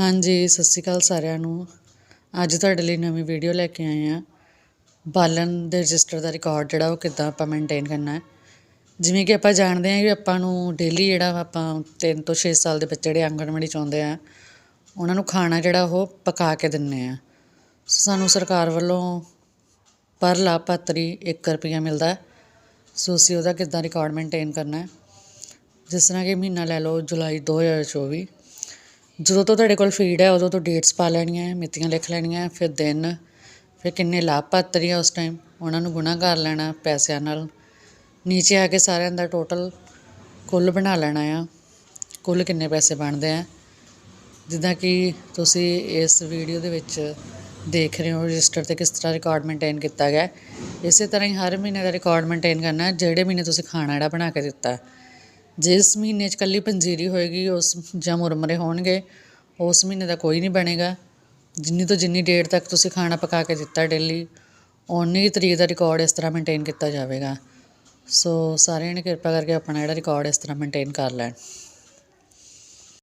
ਹਾਂਜੀ, ਸਤਿ ਸ਼੍ਰੀ ਅਕਾਲ ਸਾਰਿਆਂ ਨੂੰ। ਅੱਜ ਤੁਹਾਡੇ ਲਈ ਨਵੀਂ ਵੀਡੀਓ ਲੈ ਕੇ ਆਏ ਹਾਂ। ਬਾਲਣ ਦੇ ਰਜਿਸਟਰ ਦਾ ਰਿਕਾਰਡ ਜਿਹੜਾ ਉਹ ਕਿੱਦਾਂ ਆਪਾਂ ਮੇਨਟੇਨ ਕਰਨਾ ਹੈ। ਜਿਵੇਂ ਕਿ ਆਪਾਂ ਜਾਣਦੇ ਹਾਂ ਕਿ ਆਪਾਂ ਨੂੰ ਡੇਲੀ ਜਿਹੜਾ ਆਪਾਂ 3 ਤੋਂ 6 ਸਾਲ ਦੇ ਬੱਚੇ ਜਿਹੜੇ ਆਂਗਣਵਾੜੀ 'ਚ ਆਉਂਦੇ ਆ, ਉਹਨਾਂ ਨੂੰ ਖਾਣਾ ਜਿਹੜਾ ਉਹ ਪਕਾ ਕੇ ਦਿੰਦੇ ਆ। ਸੋ ਸਾਨੂੰ ਸਰਕਾਰ ਵੱਲੋਂ ਪਰ ਲਾਭਪਾਤਰੀ 1 ਰੁਪਿਆ ਮਿਲਦਾ ਸੋ ਅਸੀਂ ਉਹਦਾ ਕਿੱਦਾਂ ਰਿਕਾਰਡ ਮੇਨਟੇਨ ਕਰਨਾ ਹੈ। ਜਿਸ ਤਰ੍ਹਾਂ ਕਿ ਮਹੀਨਾ ਲੈ ਲਓ ਜੁਲਾਈ 2024 ਜਦੋਂ ਤੋਂ ਤੁਹਾਡੇ ਕੋਲ ਫੀਡ ਹੈ, ਉਦੋਂ ਤੋਂ ਡੇਟਸ ਪਾ ਲੈਣੀਆਂ ਮਿਤੀਆਂ ਲਿਖ ਲੈਣੀਆਂ ਫਿਰ ਦਿਨ, ਫਿਰ ਕਿੰਨੇ ਲਾਭਪਾਤਰੀ ਆ ਉਸ ਟਾਈਮ ਉਹਨਾਂ ਨੂੰ ਗੁਣਾ ਕਰ ਲੈਣਾ, ਪੈਸਿਆਂ ਨਾਲ। ਨੀਚੇ ਆ ਕੇ ਸਾਰਿਆਂ ਦਾ ਟੋਟਲ ਕੁੱਲ ਬਣਾ ਲੈਣਾ ਆ। ਕੁੱਲ ਕਿੰਨੇ ਪੈਸੇ ਬਣਦੇ ਆ? ਜਿੱਦਾਂ ਕਿ ਤੁਸੀਂ ਇਸ ਵੀਡੀਓ ਦੇ ਵਿੱਚ ਦੇਖ ਰਹੇ ਹੋ ਰਜਿਸਟਰ ਤੇ ਕਿਸ ਤਰ੍ਹਾਂ ਰਿਕਾਰਡ ਮੇਨਟੇਨ ਕੀਤਾ ਗਿਆ ਇਸੇ ਤਰ੍ਹਾਂ ਹੀ ਹਰ ਮਹੀਨੇ ਦਾ ਰਿਕਾਰਡ ਮੇਨਟੇਨ ਕਰਨਾ ਜਿਹੜੇ ਮਹੀਨੇ ਤੁਸੀਂ ਖਾਣਾ ਜਿਹੜਾ ਬਣਾ ਕੇ ਦਿੱਤਾ ਜਿਸ ਮਹੀਨੇ 'ਚ ਇਕੱਲੀ ਪੰਜੀਰੀ ਹੋਏਗੀ, ਉਸ ਜਾਂ ਮੁਰਮਰੇ ਹੋਣਗੇ, ਉਸ ਮਹੀਨੇ ਦਾ ਕੋਈ ਨਹੀਂ ਬਣੇਗਾ। ਜਿੰਨੀ ਤੋਂ ਜਿੰਨੀ ਡੇਟ ਤੱਕ ਤੁਸੀਂ ਖਾਣਾ ਪਕਾ ਕੇ ਦਿੱਤਾ ਡੇਲੀ ਉਨੀ ਤਰੀਕ ਦਾ ਰਿਕਾਰਡ ਇਸ ਤਰ੍ਹਾਂ ਮੇਨਟੇਨ ਕੀਤਾ ਜਾਵੇਗਾ। ਸੋ ਸਾਰਿਆਂ ਨੇ ਕਿਰਪਾ ਕਰਕੇ ਆਪਣਾ ਜਿਹੜਾ ਰਿਕਾਰਡ ਇਸ ਤਰ੍ਹਾਂ ਮੇਨਟੇਨ ਕਰ ਲੈਣ।